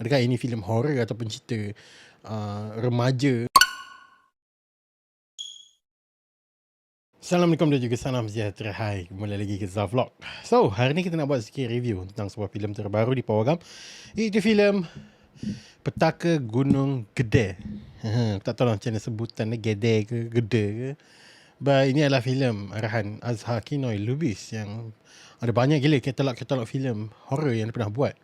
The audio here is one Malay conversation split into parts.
Adakah ini filem horror ataupun cerita uh, remaja? Assalamualaikum dan juga salam sejahtera. Hai, kembali lagi ke Zah Vlog. So, hari ni kita nak buat sikit review tentang sebuah filem terbaru di Pawagam. Itu filem Petaka Gunung Gede. Tak tahu lah macam mana sebutan dia, Gede ke Gede ke. But ini adalah filem arahan Azhar Kinoy Lubis yang ada banyak gila katalog-katalog filem horror yang dia pernah buat.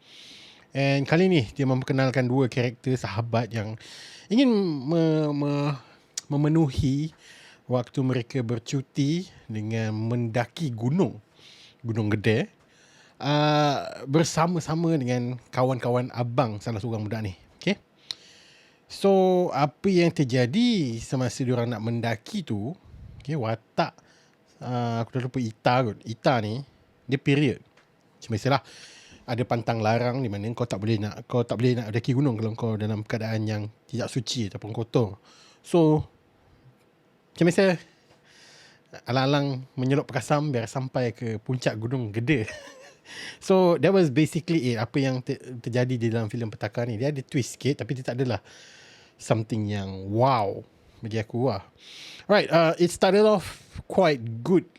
And kali ni dia memperkenalkan dua karakter sahabat yang ingin me, me, memenuhi waktu mereka bercuti dengan mendaki gunung. Gunung Gede. Uh, bersama-sama dengan kawan-kawan abang salah seorang budak ni. Okay. So, apa yang terjadi semasa diorang nak mendaki tu, okay, watak, uh, aku dah lupa Ita kot. Ita ni, dia period. Macam biasalah ada pantang larang di mana kau tak boleh nak kau tak boleh nak daki gunung kalau kau dalam keadaan yang tidak suci ataupun kotor. So macam biasa alang-alang menyelok perkasam biar sampai ke puncak gunung gede. so that was basically it apa yang ter- terjadi di dalam filem petaka ni. Dia ada twist sikit tapi dia tak adalah something yang wow bagi aku lah. Right, uh, it started off quite good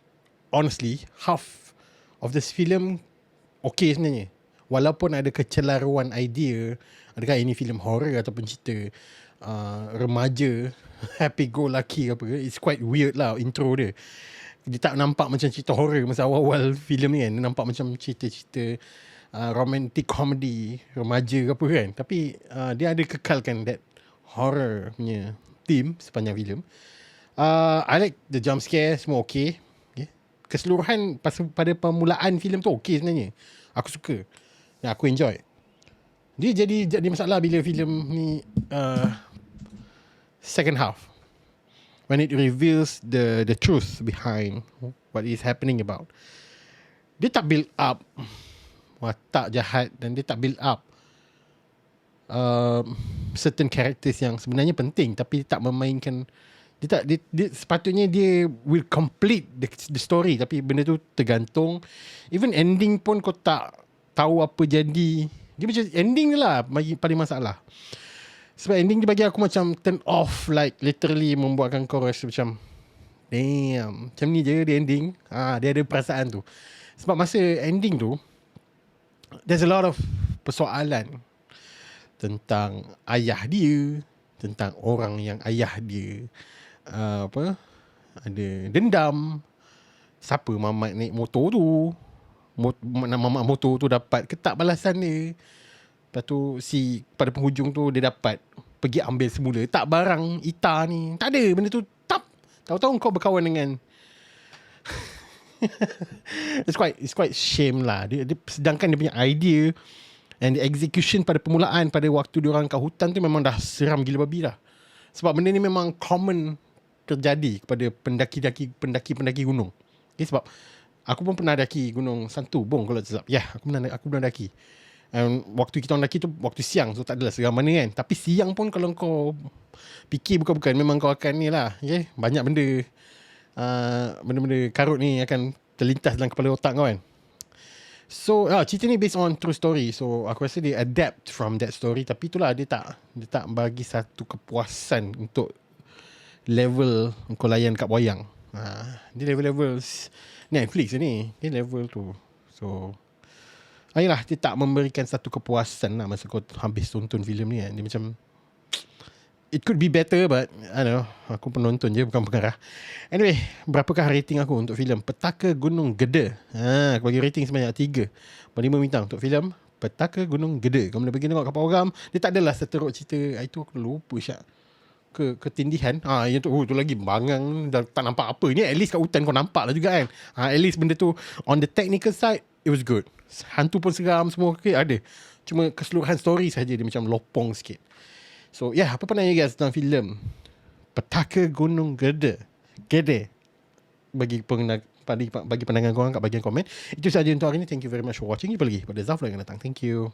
honestly. Half of this film okay sebenarnya walaupun ada kecelaruan idea adakah ini filem horror ataupun cerita uh, remaja happy go lucky apa it's quite weird lah intro dia. Dia tak nampak macam cerita horror masa awal-awal filem ni kan. Dia nampak macam cerita-cerita uh, romantic comedy remaja ke apa kan. Tapi uh, dia ada kekalkan that horror punya theme sepanjang filem. Uh, I like the jump scare semua okay, okay. keseluruhan pada permulaan filem tu okay sebenarnya. Aku suka yang aku enjoy. Dia jadi jadi masalah bila filem ni uh, second half when it reveals the the truth behind what is happening about. Dia tak build up watak jahat dan dia tak build up uh, certain characters yang sebenarnya penting tapi tak memainkan dia tak dia, dia sepatutnya dia will complete the, the story tapi benda tu tergantung even ending pun kau tak tahu apa jadi. Dia macam ending dia lah bagi paling masalah. Sebab ending dia bagi aku macam turn off like literally membuatkan kau rasa macam damn macam ni je dia ending. Ha, dia ada perasaan tu. Sebab masa ending tu there's a lot of persoalan tentang ayah dia tentang orang yang ayah dia uh, apa ada dendam. Siapa mamat naik motor tu nama motor tu dapat ketak balasan dia. Lepas tu si pada penghujung tu dia dapat pergi ambil semula. Tak barang Ita ni. Tak ada benda tu. Tap. Tahu-tahu kau berkawan dengan it's quite it's quite shame lah. Dia, dia sedangkan dia punya idea and the execution pada permulaan pada waktu dia orang kat hutan tu memang dah seram gila babi lah. Sebab benda ni memang common terjadi kepada pendaki-pendaki pendaki-pendaki gunung. Okay, sebab Aku pun pernah daki Gunung Santu Bong kalau tak Ya, aku pernah aku pernah daki. Um, waktu kita daki tu waktu siang so tak adalah seram mana kan. Tapi siang pun kalau kau fikir bukan-bukan memang kau akan ni lah. Okay? Banyak benda uh, benda-benda karut ni akan terlintas dalam kepala otak kau kan. So, ah, cerita ni based on true story. So, aku rasa dia adapt from that story. Tapi itulah dia tak dia tak bagi satu kepuasan untuk level kau layan kat wayang. Ha, dia level-level Netflix ni Ni level tu. So Ayolah dia tak memberikan satu kepuasan lah Masa kau habis tonton filem ni kan. Dia macam It could be better but I don't know. Aku penonton je bukan pengarah. Anyway Berapakah rating aku untuk filem? Petaka Gunung Gede. Ha, Aku bagi rating sebanyak 3 5 bintang untuk filem Petaka Gunung Gede. Kau boleh pergi tengok kapal orang. Dia tak adalah seteruk cerita. Itu aku lupa syak ke ketindihan. Ha yang tu oh, tu lagi bangang. Dah tak nampak apa. Ni at least kat hutan kau nampak lah juga kan. Ha at least benda tu on the technical side it was good. Hantu pun seram semua okay, ada. Cuma keseluruhan story saja dia macam lopong sikit. So yeah apa pandangan guys tentang filem? Petaka Gunung Gede. Gede. Bagi pengenal bagi, pandangan korang kat bahagian komen. Itu sahaja untuk hari ini thank you very much for watching. Jumpa lagi pada Zafla yang datang. Thank you